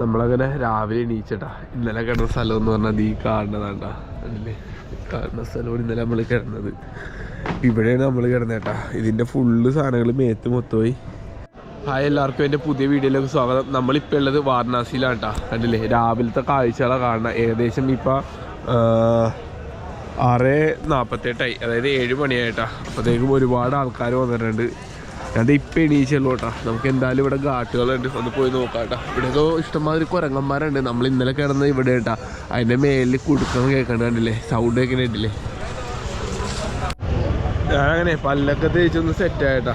നമ്മളങ്ങനെ രാവിലെ എണീച്ചട്ടാ. ഇന്നലെ കിടന്ന സ്ഥലം എന്ന് പറഞ്ഞാൽ ഈ കാണുന്നതാണ്ടാ. അല്ലേ കാണുന്ന സ്ഥലമാണ് ഇന്നലെ നമ്മൾ കിടന്നത്. ഇവിടെയാണ് നമ്മൾ കിടന്നേട്ടാ. ഇതിന്റെ ഫുള്ള് സാധനങ്ങൾ മേത്ത് മൊത്തമായി. ഹായ് എല്ലാവർക്കും എന്റെ പുതിയ വീഡിയോയിലേക്ക് സ്വാഗതം. നമ്മളിപ്പോൾ ഉള്ളത് വാരണാസിയിലാണ് കേട്ടോ കണ്ടില്ലേ? രാവിലത്തെ കാഴ്ചകളാണ് കാണുന്നത് ഏകദേശം ഇപ്പോൾ ആറ് നാൽപ്പത്തെട്ടായി അതായത് ഏഴ് മണിയായിട്ടാ. അപ്പോഴത്തേക്കും ഒരുപാട് ആൾക്കാർ വന്നിട്ടുണ്ട്. ഞാൻ ഇപ്പം എണീച്ചുള്ളൂ നമുക്ക് എന്തായാലും ഇവിടെ ഘാട്ടുകളുണ്ട്. ഒന്ന് പോയി നോക്കാം ഇവിടെ ഏതോ ഇഷ്ടംമാതിരി കുരങ്ങന്മാരുണ്ട്. നമ്മൾ ഇന്നലെ കിടന്ന ഇവിടെ കേട്ടാ. അതിന്റെ മേലിൽ കുടുക്കണം കേൾക്കണ്ട കണ്ടില്ലേ? സൗണ്ട് കേൾക്കണില്ലേ ഞാനങ്ങനെ പല്ലൊക്കെ തേച്ചൊന്ന് സെറ്റ് ആയിട്ടാ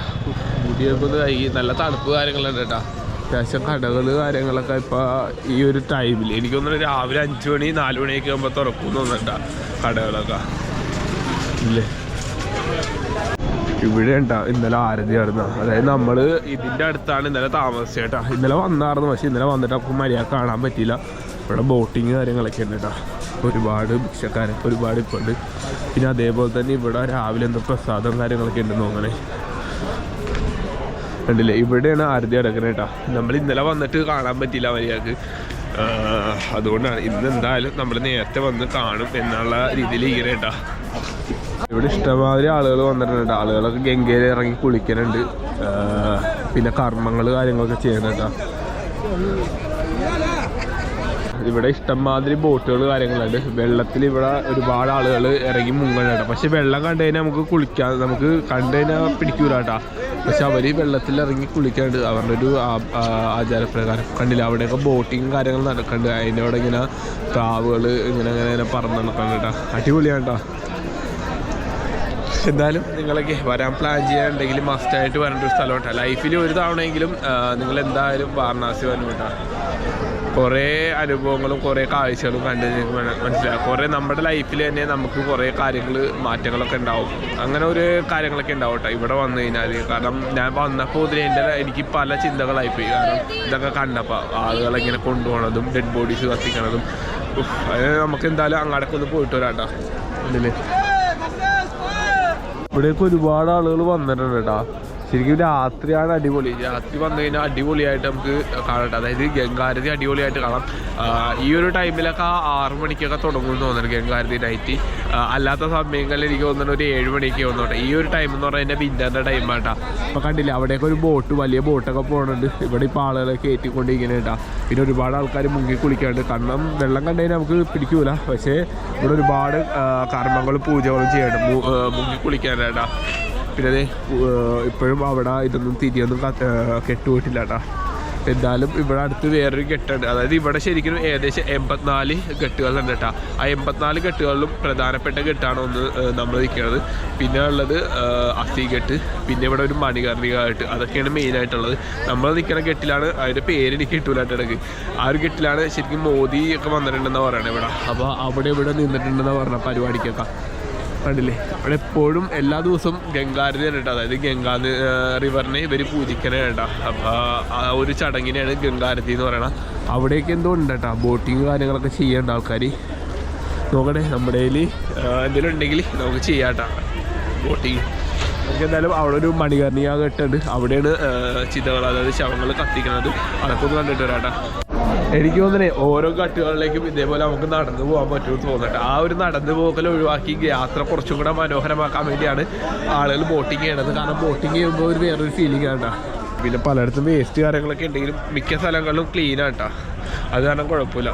മുടിയൊക്കെ ഒന്ന് കൈ നല്ല തണുപ്പ് കാര്യങ്ങളുണ്ട് കേട്ടാ. അത്യാവശ്യം കടകൾ കാര്യങ്ങളൊക്കെ ഇപ്പോൾ ഈ ഒരു ടൈമിൽ എനിക്കൊന്നും രാവിലെ അഞ്ച് മണി നാല് മണിയൊക്കെ ആകുമ്പോൾ തുറക്കും തോന്നട്ടാ കടകളൊക്കെ. ഇല്ലേ? ഇവിടെ ഉണ്ടാ ഇന്നലെ ആരതി ആയിരുന്നു അതായത് നമ്മൾ ഇതിന്റെ അടുത്താണ് ഇന്നലെ താമസിച്ചേട്ടാ ഇന്നലെ വന്നായിരുന്നു പക്ഷേ ഇന്നലെ വന്നിട്ട് അപ്പം മര്യാദ കാണാൻ പറ്റിയില്ല. ഇവിടെ ബോട്ടിങ് കാര്യങ്ങളൊക്കെ ഉണ്ട് കേട്ടോ. ഒരുപാട് ഭിക്ഷക്കാരൊക്കെ ഒരുപാട് ഇപ്പോൾ ഉണ്ട്. പിന്നെ അതേപോലെ തന്നെ ഇവിടെ രാവിലെ എന്തോ പ്രസാദം കാര്യങ്ങളൊക്കെ ഉണ്ടെന്ന് തോന്നണേ. കണ്ടില്ലേ? ഇവിടെയാണ് ആരതി നടക്കുന്നത് കേട്ടോ. നമ്മൾ ഇന്നലെ വന്നിട്ട് കാണാൻ പറ്റിയില്ല മര്യാദയ്ക്ക്. അതുകൊണ്ടാണ് ഇന്ന് എന്തായാലും നമ്മൾ നേരത്തെ വന്ന് കാണും എന്നുള്ള രീതിയിൽ ഇങ്ങനെ കേട്ടോ. ഇവിടെ ഇഷ്ടമാതിരി ആളുകൾ വന്നിട്ടുണ്ട്. ആളുകളൊക്കെ ഗംഗയിൽ ഇറങ്ങി കുളിക്കുന്നുണ്ട് പിന്നെ കർമ്മങ്ങൾ കാര്യങ്ങളൊക്കെ ചെയ്യുന്നുണ്ട് ഇവിടെ ഇഷ്ടംമാതിരി ബോട്ടുകൾ കാര്യങ്ങളുണ്ട്. വെള്ളത്തിൽ ഇവിടെ ഒരുപാട് ആളുകൾ ഇറങ്ങി മുങ്ങണുണ്ട് പക്ഷെ വെള്ളം കണ്ടു കഴിഞ്ഞാൽ നമുക്ക് കുളിക്കാൻ നമുക്ക് കണ്ടു കഴിഞ്ഞാൽ പിടിക്കൂല കേട്ടാ. പക്ഷെ അവർ വെള്ളത്തിൽ ഇറങ്ങി കുളിക്കാണ്ട് അവരുടെ ഒരു ആചാരപ്രകാരം. കണ്ടില്ല? അവിടെയൊക്കെ ബോട്ടിങ് കാര്യങ്ങൾ നടക്കുന്നുണ്ട്. അതിന്റെ അവിടെ ഇങ്ങനെ പ്രാവുകൾ ഇങ്ങനെ ഇങ്ങനെ ഇങ്ങനെ പറന്ന് കേട്ടാ. അടിപൊളിയാണ് കേട്ടോ. എന്തായാലും നിങ്ങളൊക്കെ വരാൻ പ്ലാൻ ചെയ്യാനുണ്ടെങ്കിൽ മസ്റ്റായിട്ട് വരേണ്ട ഒരു സ്ഥലമുണ്ട് ലൈഫിൽ ഒരു തവണയെങ്കിലും നിങ്ങൾ എന്തായാലും വാരണാസി വന്നു കേട്ടോ. കുറേ അനുഭവങ്ങളും കുറേ കാഴ്ചകളും കണ്ട് നിങ്ങൾക്ക് കുറേ നമ്മുടെ ലൈഫിൽ തന്നെ നമുക്ക് കുറേ കാര്യങ്ങൾ മാറ്റങ്ങളൊക്കെ ഉണ്ടാവും. അങ്ങനെ ഒരു കാര്യങ്ങളൊക്കെ ഉണ്ടാവും കേട്ടോ ഇവിടെ വന്നു കഴിഞ്ഞാൽ കാരണം ഞാൻ വന്നപ്പോൾ ഇതിൽ എന്റെ എനിക്ക് പല ചിന്തകളായിപ്പോയി കാരണം ഇതൊക്കെ കണ്ടപ്പോൾ ആളുകളെ ഇങ്ങനെ കൊണ്ടുപോകണതും ഡെഡ് ബോഡീസ് കത്തിക്കണതും. നമുക്ക് എന്തായാലും അങ്ങോട്ടൊക്കെ ഒന്ന് പോയിട്ട് വരാം കേട്ടോ. ഇവിടേക്ക് ഒരുപാട് ആളുകൾ വന്നിട്ടുണ്ട് കേട്ടോ ശരിക്കും രാത്രിയാണ് അടിപൊളി. രാത്രി വന്നു കഴിഞ്ഞാൽ അടിപൊളിയായിട്ട് നമുക്ക് കാണട്ടെ അതായത് ഗംഗാരതി അടിപൊളിയായിട്ട് കാണാം. ഈ ഒരു ടൈമിലൊക്കെ ആറു മണിക്കൊക്കെ തുടങ്ങും തോന്നുന്നു ഗംഗാരതി നൈറ്റ് അല്ലാത്ത സമയങ്ങളിൽ എനിക്ക് തോന്നുന്നു ഒരു ഏഴ് മണിക്ക് വന്നോട്ടെ. ഈ ഒരു ടൈം എന്ന് പറഞ്ഞാൽ എന്റെ വിന്ററിന്റെ ടൈമാട്ടാ അപ്പോൾ കണ്ടില്ല അവിടെയൊക്കെ ഒരു ബോട്ട് വലിയ ബോട്ടൊക്കെ പോകുന്നുണ്ട് ഇവിടെ ഇപ്പോൾ ആളുകളെ കയറ്റിക്കൊണ്ടിരിക്കുന്നത് കേട്ടാ പിന്നെ ഒരുപാട് ആൾക്കാർ മുങ്ങി കുളിക്കാണ്ട് കാരണം വെള്ളം കണ്ടുകഴിഞ്ഞാൽ നമുക്ക് പിടിക്കൂല. പക്ഷേ ഇവിടെ ഒരുപാട് കർമ്മങ്ങളും പൂജകളും ചെയ്യണം. മുങ്ങി കുളിക്കാനായിട്ടാ പിന്നെ ഇപ്പോഴും അവിടെ ഇതൊന്നും തിരിയൊന്നും കെട്ടുപോയിട്ടില്ല കേട്ടോ എന്തായാലും ഇവിടെ അടുത്ത് വേറൊരു കെട്ടുണ്ട്. അതായത് ഇവിടെ ശരിക്കും ഏകദേശം എൺപത്തിനാല് കെട്ടുകളുണ്ട് കേട്ടോ ആ എൺപത്തിനാല് കെട്ടുകളിലും പ്രധാനപ്പെട്ട കെട്ടാണ് ഒന്ന് നമ്മൾ നിൽക്കുന്നത്. പിന്നെ ഉള്ളത് അസി കെട്ട്. പിന്നെ ഇവിടെ ഒരു മണികർണിക കെട്ട് അതൊക്കെയാണ് മെയിനായിട്ടുള്ളത് നമ്മൾ നിൽക്കുന്ന കെട്ടിലാണ് അതിന്റെ പേര് എനിക്ക് കിട്ടൂലായിട്ട് കേട്ടോ ഇടയ്ക്ക്. ആ ഒരു കെട്ടിലാണ് ശരിക്കും മോദി ഒക്കെ വന്നിട്ടുണ്ടെന്ന് പറയണത് ഇവിടെ. അപ്പോൾ അവിടെ ഇവിടെ നിന്നിട്ടുണ്ടെന്ന് പറഞ്ഞ പരിപാടിക്കൊക്കെ. കണ്ടില്ലേ? ഇവിടെ എപ്പോഴും എല്ലാ ദിവസവും ഗംഗാരതി കേട്ടോ. അതായത് ഗംഗാ റിവറിനെ ഇവർ പൂജിക്കണേ കേട്ടോ. അപ്പോൾ ആ ഒരു ചടങ്ങിനെയാണ് ഗംഗാരതി എന്ന് പറയണത്. അവിടെയൊക്കെ എന്തോ ഉണ്ട് കേട്ടോ. ബോട്ടിങ് കാര്യങ്ങളൊക്കെ ചെയ്യേണ്ട ആൾക്കാർ നോക്കണേ നമ്മുടെ കയ്യിൽ എന്തെങ്കിലും ഉണ്ടെങ്കിൽ നമുക്ക് ചെയ്യാം കേട്ടോ. ബോട്ടിങ് നമുക്ക് എന്തായാലും അവിടെ ഒരു മണികർണിക കെട്ടുണ്ട് അവിടെയാണ് ചിതകൾ അതായത് ശവങ്ങൾ കത്തിക്കുന്നത് അതൊക്കെ ഒന്ന് കണ്ടിട്ട് വരാട്ടാ എനിക്ക് തോന്നണേ ഓരോ കട്ടുകളിലേക്കും ഇതേപോലെ നമുക്ക് നടന്നു പോകാൻ പറ്റുമെന്ന് തോന്നട്ടെ ആ ഒരു നടന്നു പോകൽ ഒഴിവാക്കി യാത്ര കുറച്ചും കൂടെ മനോഹരമാക്കാൻ വേണ്ടിയാണ് ആളുകൾ ബോട്ടിങ് ചെയ്യണത് കാരണം ബോട്ടിങ് ചെയ്യുമ്പോൾ ഒരു വേറൊരു ഫീലിംഗ് ആണ്. പിന്നെ പലയിടത്തും വേസ്റ്റ് കാര്യങ്ങളൊക്കെ ഉണ്ടെങ്കിലും മിക്ക സ്ഥലങ്ങളിലും ക്ലീൻ ആട്ടാ അത് കാരണം കുഴപ്പമില്ല.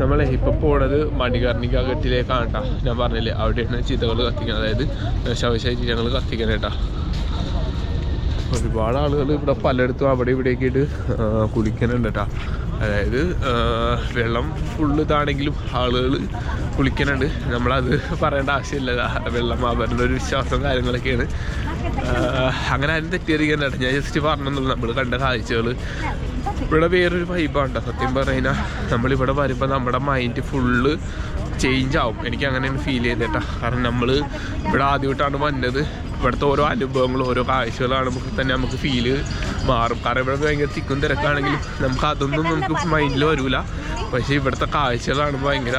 നമ്മളെ ഇപ്പൊ പോണത് മണികർണിക കെട്ടിലേക്കാണ് കേട്ടാ. ഞാൻ പറഞ്ഞില്ലേ അവിടെയാണ് ചിതകൾ കത്തിക്കുന്നത്. അതായത് ശവശരീരങ്ങൾ കത്തിക്കുന്നത് കേട്ടാ. ഒരുപാട് ആളുകൾ ഇവിടെ പലയിടത്തും അവിടെ ഇവിടെയൊക്കെ ആയിട്ട് കുളിക്കുന്നുണ്ട് കേട്ടോ അതായത് വെള്ളം ഫുള്ള് ഇതാണെങ്കിലും ആളുകൾ കുളിക്കുന്നുണ്ട് നമ്മളത് പറയേണ്ട ആവശ്യമില്ല. വെള്ളം അവരുടെ ഒരു വിശ്വാസം കാര്യങ്ങളൊക്കെയാണ്. അങ്ങനെ ആരും തെറ്റിദ്ധരിക്കുന്നുണ്ട് ഞാൻ ജസ്റ്റ് പറഞ്ഞെന്നുള്ളൂ. നമ്മൾ കണ്ട കാഴ്ചകൾ ഇവിടെ വേറൊരു വൈബാണ് കേട്ടോ സത്യം പറഞ്ഞാൽ നമ്മളിവിടെ വരുമ്പോൾ നമ്മുടെ മൈൻഡ് ഫുള്ള് ചേഞ്ച് ആവും. എനിക്ക് അങ്ങനെയാണ് ഫീൽ ചെയ്തേട്ടാ കാരണം നമ്മൾ ഇവിടെ ആദ്യമായിട്ടാണ് വന്നത്. ഇവിടുത്തെ ഓരോ അനുഭവങ്ങളും ഓരോ കാഴ്ചകൾ കാണുമ്പോൾ തന്നെ നമുക്ക് ഫീൽ മാറും. കാരണം ഇവിടെ ഭയങ്കര തിക്കും തിരക്കാണെങ്കിലും നമുക്ക് അതൊന്നും നമുക്ക് മൈൻഡിൽ വരില്ല പക്ഷേ ഇവിടുത്തെ കാഴ്ചകളാണ് ഭയങ്കര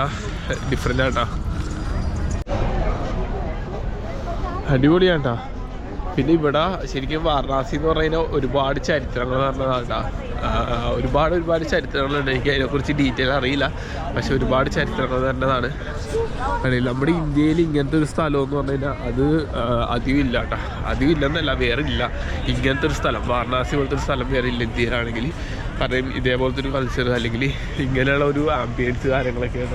ഡിഫറെന്റ് ആട്ടാ. അടിപൊളിയാട്ടാ. പിന്നെ ഇവിടെ ശരിക്കും വാരണാസി എന്ന് പറയുന്ന ഒരുപാട് ചരിത്രങ്ങൾ നടന്നതാണ് ഒരുപാട് ഒരുപാട് ചരിത്രങ്ങളുണ്ട്. എനിക്ക് അതിനെക്കുറിച്ച് ഡീറ്റെയിൽ അറിയില്ല. പക്ഷെ ഒരുപാട് ചരിത്രങ്ങൾ അറിയില്ല നമ്മുടെ ഇന്ത്യയിൽ ഇങ്ങനത്തെ ഒരു സ്ഥലം എന്ന് പറഞ്ഞു കഴിഞ്ഞാൽ അത് അധികം ഇല്ല കേട്ടോ അധികം ഇല്ലെന്നല്ല വേറെ ഇല്ല ഇങ്ങനത്തെ ഒരു സ്ഥലം വാരണാസി പോലത്തെ ഒരു സ്ഥലം വേറെ ഇല്ല ഇന്ത്യയിലാണെങ്കിൽ. കാരണം ഇതേപോലത്തെ ഒരു കൾച്ചർ അല്ലെങ്കിൽ ഇങ്ങനെയുള്ള ഒരു ആംബിയൻസ് കാര്യങ്ങളൊക്കെ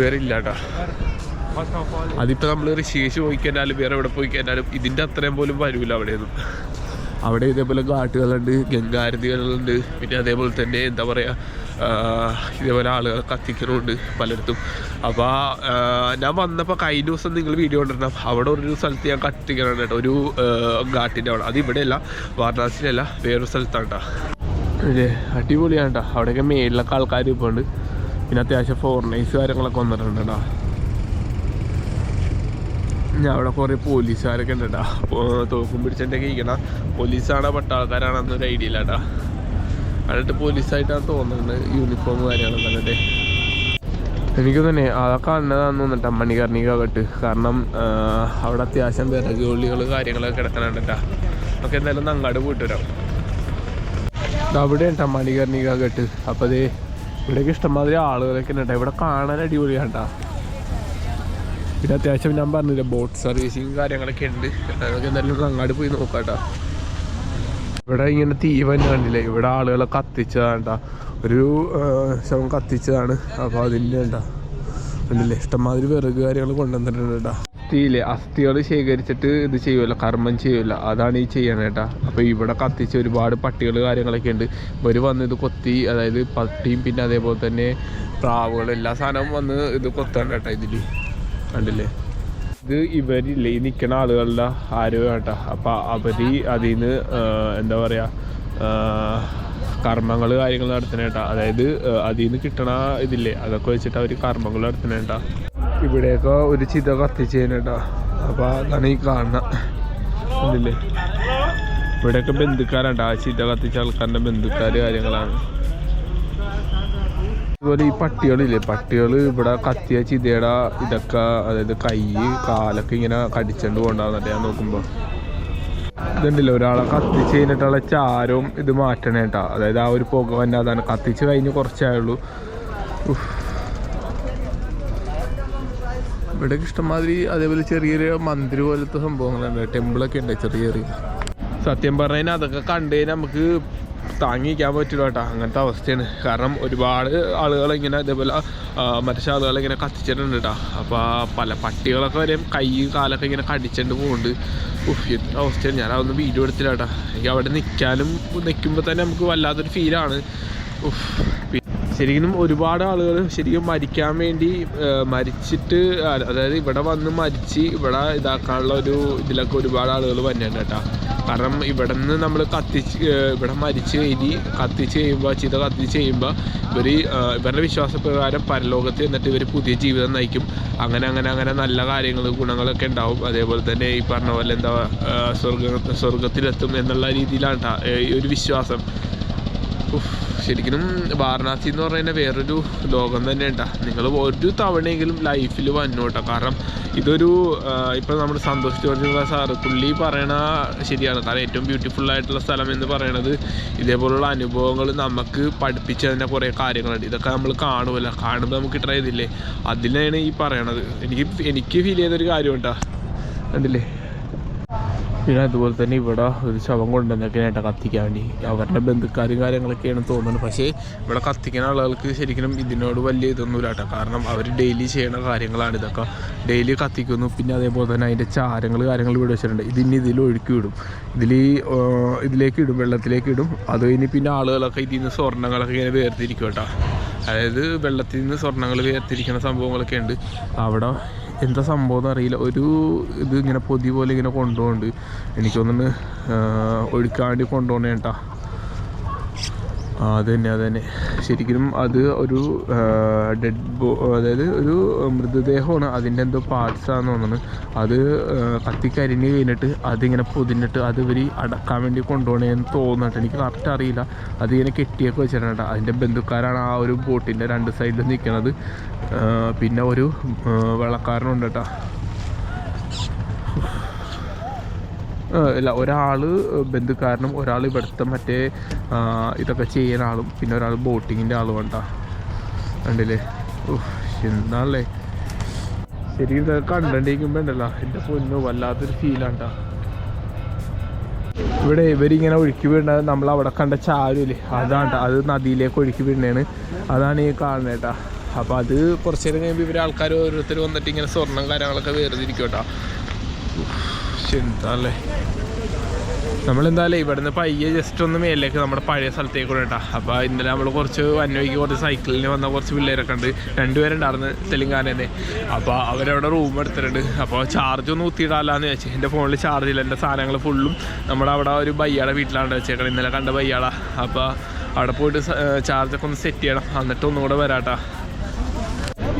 വേറെ ഇല്ല കേട്ടോ അതിപ്പോൾ നമ്മൾ ഋഷികേശ് പോയി കഴിഞ്ഞാലും വേറെ എവിടെ പോയി കഴിഞ്ഞാലും ഇതിന്റെ അത്രയും പോലും വരൂല അവിടെയൊന്നും. അവിടെ ഇതേപോലെ കാട്ടുകളുണ്ട് ഗംഗാരതികളുണ്ട് പിന്നെ അതേപോലെ തന്നെ എന്താ പറയാ ഇതേപോലെ ആളുകൾ കത്തിക്കണമുണ്ട് പലയിടത്തും. അപ്പോൾ ഞാൻ വന്നപ്പോൾ കഴിഞ്ഞ ദിവസം നിങ്ങൾ വീഡിയോ കണ്ടിരുന്ന? അവിടെ ഒരു സ്ഥലത്ത് ഞാൻ കത്തിക്കണം കേട്ടോ. ഒരു ഘാട്ടിന്റെ അവിടെ. അത് ഇവിടെയല്ല വാരണാസിയിലല്ല വേറൊരു സ്ഥലത്താണ് കേട്ടോ അടിപൊളിയാണ് കേട്ടോ അവിടെയൊക്കെ മേളിലൊക്കെ ആൾക്കാർ ഇപ്പോൾ ഉണ്ട്. പിന്നെ അത്യാവശ്യം ഫോറിനേഴ്സ് കാര്യങ്ങളൊക്കെ വന്നിട്ടുണ്ട് കേട്ടോ. ഞാൻ അവിടെ കുറേ പോലീസുകാരൊക്കെ ഉണ്ട് അപ്പോൾ തോക്കും പിടിച്ചിട്ടൊക്കെ ഇരിക്കണം പോലീസാണോ പട്ടാൾക്കാരാണെന്നൊരു ഐഡിയ ഇല്ല കേട്ടോ എന്നിട്ട് പോലീസായിട്ടാണ് തോന്നുന്നത് യൂണിഫോം കാര്യങ്ങളൊക്കെ കണ്ടിട്ട്. എനിക്ക് തന്നെ അതൊക്കെ കാണുന്നതാന്ന് തോന്നിട്ട് മണികർണികട്ട് കാരണം അവിടെ അത്യാവശ്യം വിറകുള്ളികൾ കാര്യങ്ങളൊക്കെ കിടക്കണുണ്ട് നമുക്ക് എന്തായാലും നങ്ങാട് പോയിട്ട് വരാം. അവിടെ ഉണ്ടാ മണികർണിക കെട്ട് അപ്പോൾ അതേ ഇവിടേക്ക് ഇഷ്ടംമാതിരി ആളുകളൊക്കെ ഉണ്ടാ ഇവിടെ കാണാൻ അടിപൊളിയാണ് കേട്ടോ പിന്നെ അത്യാവശ്യം ഞാൻ പറഞ്ഞില്ല ബോട്ട് സർവീസിങ് കാര്യങ്ങളൊക്കെ ഉണ്ട്. അതൊക്കെ എന്തായാലും അങ്ങാട് പോയി നോക്കാട്ടോ. ഇവിടെ ഇങ്ങനെ തീ വന്നെ കണ്ടില്ല ഇവിടെ ആളുകളെ കത്തിച്ചതാണ് ഒരു ശവം കത്തിച്ചതാണ്. അപ്പോൾ അതിന്റെ ഉണ്ടാ കണ്ടില്ലേ ഇഷ്ടംമാതിരി വിറക് കാര്യങ്ങൾ കൊണ്ടുവന്നിട്ടുണ്ട് കേട്ടോ അസ്ഥിയില്ലേ അസ്ഥികൾ ശേഖരിച്ചിട്ട് ഇത് ചെയ്യുമല്ലോ കർമ്മം ചെയ്യുമല്ലോ. അതാണ് ഈ ചെയ്യണത് കേട്ടാ അപ്പോൾ ഇവിടെ കത്തിച്ച് ഒരുപാട് പട്ടികൾ കാര്യങ്ങളൊക്കെ ഉണ്ട്. ഇവർ വന്ന് ഇത് കൊത്തി അതായത് പട്ടിയും പിന്നെ അതേപോലെ തന്നെ പ്രാവുകൾ എല്ലാ സാധനവും വന്ന് ഇത് കൊത്തണ്ട ഇതിൽ കണ്ടില്ലേ? ഇത് ഇവരില്ലേ ഈ നിൽക്കുന്ന ആളുകളുടെ ആരോഗ്യം കേട്ടോ അപ്പം അവർ അതിൽ നിന്ന് എന്താ പറയുക കർമ്മങ്ങൾ കാര്യങ്ങൾ നടത്തണ കേട്ടോ അതായത് അതിൽ നിന്ന് കിട്ടണ ഇതില്ലേ അതൊക്കെ വെച്ചിട്ട് അവർ കർമ്മങ്ങൾ നടത്തണ കേട്ടോ ഇവിടെയൊക്കെ ഒരു ചിത കത്തിച്ച് കേട്ടോ അപ്പോൾ അതാണ് ഈ കാണുന്ന ഇതില്ലേ. ഇവിടെയൊക്കെ ബന്ധുക്കാരുണ്ട് ആ ചിത കത്തിച്ച ആൾക്കാരുടെ ബന്ധുക്കാർ കാര്യങ്ങളാണ്. അതുപോലെ ഈ പട്ടികളില്ലേ? പട്ടികൾ ഇവിടെ കത്തിയ ചിതയുടെ ഇതൊക്കെ അതായത് കൈ കാലൊക്കെ ഇങ്ങനെ കടിച്ചോണ്ട് പോകണ്ടാവുന്നുണ്ട് ഞാൻ നോക്കുമ്പോൾ ഇതുണ്ടല്ലോ ഒരാളെ കത്തിച്ച് കഴിഞ്ഞിട്ടുള്ള ചാരവും ഇത് മാറ്റണേ കേട്ടോ അതായത് ആ ഒരു പുക വന്നാതാണ് കത്തിച്ച് കഴിഞ്ഞ് കുറച്ചായുള്ളൂ. ഇവിടെ ഇഷ്ടംമാതിരി അതേപോലെ ചെറിയൊരു മന്ദിര പോലത്തെ സംഭവങ്ങളുണ്ട്. ടെമ്പിളൊക്കെ ഉണ്ട് ചെറിയ ചെറിയ. സത്യം പറഞ്ഞാൽ അതൊക്കെ കണ്ടു കഴിഞ്ഞാൽ നമുക്ക് താങ്ങിക്കാൻ പറ്റില്ല കേട്ടോ. അങ്ങനത്തെ അവസ്ഥയാണ്. കാരണം ഒരുപാട് ആളുകൾ ഇങ്ങനെ ഇതേപോലെ മറ്റേ ആളുകൾ ഇങ്ങനെ കത്തിച്ചിട്ടുണ്ട് കേട്ടോ. അപ്പോൾ പല പട്ടികളൊക്കെ വരെയും കൈ കാലൊക്കെ ഇങ്ങനെ കടിച്ചിട്ട് പോകുന്നുണ്ട് ഉഫ് അവസ്ഥയാണ്. ഞാൻ അതൊന്നും വീഡിയോ എടുത്തില്ല കേട്ടോ. എനിക്ക് അവിടെ നിൽക്കാനും നിൽക്കുമ്പോൾ തന്നെ നമുക്ക് വല്ലാത്തൊരു ഫീലാണ് ഉഫ്. ശരിക്കും ഒരുപാട് ആളുകൾ ശരിക്കും മരിക്കാൻ വേണ്ടി മരിച്ചിട്ട് അതായത് ഇവിടെ വന്ന് മരിച്ച് ഇവിടെ ഇതാക്കാനുള്ള ഒരു ഇതിലൊക്കെ ഒരുപാട് ആളുകൾ വന്നിട്ടുണ്ട് കേട്ടോ. കാരണം ഇവിടെ നിന്ന് നമ്മൾ കത്തിച്ച് ഇവിടെ മരിച്ച് കഴിഞ്ഞ് കത്തിച്ച് കഴിയുമ്പോൾ ചിത കത്തിച്ച് കഴിയുമ്പോൾ ഇവർ ഇവരുടെ വിശ്വാസപ്രകാരം പരലോകത്ത് എന്നിട്ട് ഇവർ പുതിയ ജീവിതം നയിക്കും. അങ്ങനെ അങ്ങനെ അങ്ങനെ നല്ല കാര്യങ്ങൾ ഗുണങ്ങളൊക്കെ ഉണ്ടാവും. അതേപോലെ തന്നെ ഈ പറഞ്ഞ പോലെ എന്താ സ്വർഗ സ്വർഗത്തിലെത്തും എന്നുള്ള രീതിയിലാണ് ഒരു വിശ്വാസം. ഉഫ്, ശരിക്കും വാരണാസി എന്ന് പറയുന്നത് വേറൊരു ലോകം തന്നെ നിങ്ങൾ ഒരു തവണയെങ്കിലും ലൈഫിൽ വന്നോട്ടോ. കാരണം ഇതൊരു ഇപ്പോൾ നമ്മുടെ സന്തോഷ് ജോർജ് സാറ് പുള്ളി പറയണ ശരിയാണ്. കാരണം ഏറ്റവും ബ്യൂട്ടിഫുൾ ആയിട്ടുള്ള സ്ഥലം എന്ന് പറയണത് ഇതേപോലുള്ള അനുഭവങ്ങൾ നമുക്ക് പഠിപ്പിച്ച് തന്നെ കുറേ കാര്യങ്ങളുണ്ട്. ഇതൊക്കെ നമ്മൾ കാണുമല്ലോ. കാണുമ്പോൾ നമുക്ക് ഇത്ര ഇതില്ലേ അതിലാണ് ഈ പറയണത്. എനിക്ക് എനിക്ക് ഫീൽ ചെയ്തൊരു കാര്യം കേട്ടോ കണ്ടില്ലേ? പിന്നെ അതുപോലെ തന്നെ ഇവിടെ ഒരു ശവം കൊണ്ടുവന്നൊക്കെ ഏട്ടാ കത്തിക്കാൻ വേണ്ടി അവരുടെ ബന്ധുക്കാരും കാര്യങ്ങളൊക്കെയാണ് തോന്നുന്നത്. പക്ഷേ ഇവിടെ കത്തിക്കുന്ന ആളുകൾക്ക് ശരിക്കും ഇതിനോട് വലിയ ഇതൊന്നുമില്ല കേട്ടോ. കാരണം അവർ ഡെയിലി ചെയ്യുന്ന കാര്യങ്ങളാണ് ഇതൊക്കെ. ഡെയിലി കത്തിക്കുന്നു. പിന്നെ അതേപോലെ തന്നെ അതിന്റെ ചാരങ്ങൾ കാര്യങ്ങൾ ഇവിടെ വെച്ചിട്ടുണ്ട്. ഇതിന് ഇതിൽ ഒഴുക്കി വിടും. ഇതിൽ ഇതിലേക്ക് ഇടും വെള്ളത്തിലേക്ക് ഇടും. അത് കഴിഞ്ഞ് പിന്നെ ആളുകളൊക്കെ ഇതിൽ നിന്ന് സ്വർണങ്ങളൊക്കെ ഇങ്ങനെ വേർതിരിക്കും കേട്ടോ. അതായത് വെള്ളത്തിൽ നിന്ന് സ്വർണങ്ങൾ വേർതിരിക്കുന്ന സംഭവങ്ങളൊക്കെ ഉണ്ട്. അവിടെ എന്താ സംഭവം അറിയില്ല. ഒരു ഇത് ഇങ്ങനെ പൊതി പോലെ ഇങ്ങനെ കൊണ്ടുപോകുന്നുണ്ട് എനിക്ക് തോന്നുന്നു ഒഴുക്കാൻ വേണ്ടി കൊണ്ടുപോകണേ കേട്ടാ ആ അത് തന്നെ അത് തന്നെ. ശരിക്കും അത് ഒരു ഡെഡ് ബോ അതായത് ഒരു മൃതദേഹമാണ്. അതിന്റെ എന്തോ പാർട്സ് ആണെന്ന് തോന്നുന്നു. അത് കത്തിക്കരിഞ്ഞ് കഴിഞ്ഞിട്ട് അതിങ്ങനെ പൊതിഞ്ഞിട്ട് അത് ഇവർ അടക്കാൻ വേണ്ടി കൊണ്ടുപോകണേന്ന് തോന്നിട്ട് എനിക്ക് കറക്റ്റ് അറിയില്ല. അതിങ്ങനെ കെട്ടിയൊക്കെ വെച്ചിട്ടുണ്ട് അതിന്റെ ബന്ധുക്കാരാണ് ആ ഒരു ബോട്ടിന്റെ രണ്ട് സൈഡിൽ നിൽക്കുന്നത് പിന്നെ ഒരു വെള്ളക്കാരനുണ്ട് കേട്ടോ. ഇല്ല ഒരാൾ ബന്ധുക്കാരനും ഒരാൾ ഇവിടുത്തെ മറ്റേ ഇതൊക്കെ ചെയ്യുന്ന ആളും പിന്നെ ഒരാൾ ബോട്ടിങ്ങിന്റെ ആളും ഉണ്ടാ കണ്ടില്ലേ? എന്താണല്ലേ? ശരിക്കും ഇതൊക്കെ കണ്ടിരിക്കുമ്പോൾ ഉണ്ടല്ലോ എന്റെ പൊന്നു വല്ലാത്തൊരു ഫീലാണ്ടാ ഇവിടെ ഇവരിങ്ങനെ ഒഴുക്കി വീണത് നമ്മൾ അവിടെ കണ്ട ചാരുല്ലേ അതാണ് അത് നദിയിലേക്ക് ഒഴുക്കി വീണാണ് അതാണ് ഈ കാണുന്നത് കേട്ടാ അപ്പോൾ അത് കുറച്ച് നേരം കഴിയുമ്പോൾ ഇവർ ആൾക്കാർ ഓരോരുത്തർ വന്നിട്ട് ഇങ്ങനെ സ്വർണം കാര്യങ്ങളൊക്കെ വേർതിരിക്കും കേട്ടോ എന്താല്ലേ നമ്മളെന്തായാലും ഇവിടുന്ന് പയ്യെ ജസ്റ്റ് ഒന്ന് മേലേക്ക് നമ്മുടെ പഴയ സ്ഥലത്തേക്ക് കൂടെ കേട്ടോ അപ്പോൾ ഇന്നലെ നമ്മൾ കുറച്ച് അന്വേഷിക്ക് കുറച്ച് സൈക്കിളിന് വന്ന കുറച്ച് പിള്ളേരൊക്കെ ഉണ്ട്. രണ്ടുപേരുണ്ടായിരുന്നു തെലുങ്കാനയിൽ അപ്പോൾ അവരവിടെ റൂം എടുത്തിട്ടുണ്ട്. അപ്പോൾ ചാർജ് ഒന്ന് കുത്തിയിടാമെന്ന് വെച്ചു എന്റെ ഫോണിൽ ചാർജ് ഇല്ല. എന്റെ സാധനങ്ങൾ ഫുള്ളും നമ്മുടെ അവിടെ ഒരു ബയ്യാടെ വീട്ടിലാണ് വെച്ചേക്കണം ഇന്നലെ കണ്ട ബയ്യാളാ അപ്പോൾ അവിടെ പോയിട്ട് ചാർജൊക്കെ ഒന്ന് സെറ്റ് ചെയ്യണം. എന്നിട്ട് ഒന്നുകൂടെ വരാട്ടാ.